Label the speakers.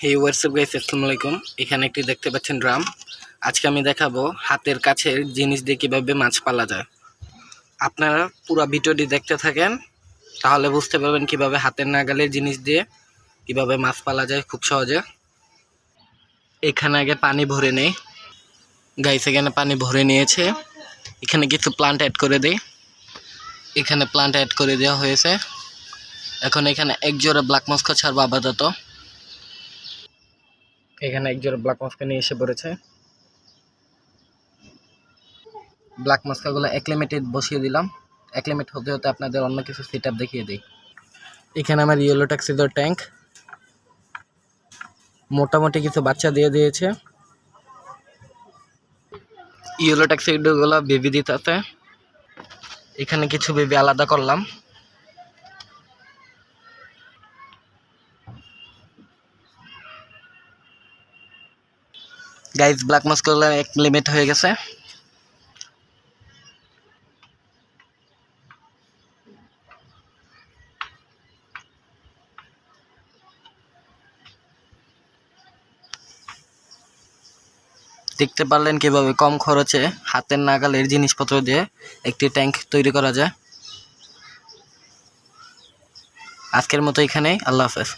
Speaker 1: হে WhatsApp guys আসসালামু আলাইকুম এখানে একটি দেখতে পাচ্ছেন ড্রাম। আজকে আমি দেখাবো হাতের কাছের জিনিস দিয়ে কীভাবে মাছ পালা যায়। আপনারা পুরো ভিডিওটি দেখতে থাকেন, তাহলে বুঝতে পারবেন কীভাবে হাতের নাগালের জিনিস দিয়ে কীভাবে মাছ পালা যায় খুব সহজে। এখানে আগে পানি ভরে নেই। গাইস এখানে পানি ভরে নিয়েছে। এখানে কিছু প্লান্ট অ্যাড করে দেই। এখানে প্লান্ট অ্যাড করে দেওয়া হয়েছে। এখন এখানে এক জোড়া ব্ল্যাক মস্কো ছাড়বো আপাতত। এখানে একজন ব্ল্যাক মস্কা নিয়ে এসে পড়েছে। ব্ল্যাক মস্কাগুলো এক লিমিটে বসিয়ে দিলাম। এক লিমিট হতে হতে আপনাদের অন্য কিছু সেট দেখিয়ে দিই। এখানে আমার ইয়েলো ট্যাক্সিডোর ট্যাঙ্ক মোটামুটি কিছু বাচ্চা দিয়ে দিয়েছে। ইয়েলো ট্যাক্সিডোগুলো বেবি দিতে এখানে কিছু বেবি আলাদা করলাম। গাইজ ব্ল্যাক মাস্কগুলো এক লিমিট হয়ে গেছে। দেখতে পারলেন কীভাবে কম খরচে হাতের নাগালের জিনিসপত্র দিয়ে একটি ট্যাঙ্ক তৈরি করা যায়। আজকের মতো এখানেই, আল্লাহ হাফেজ।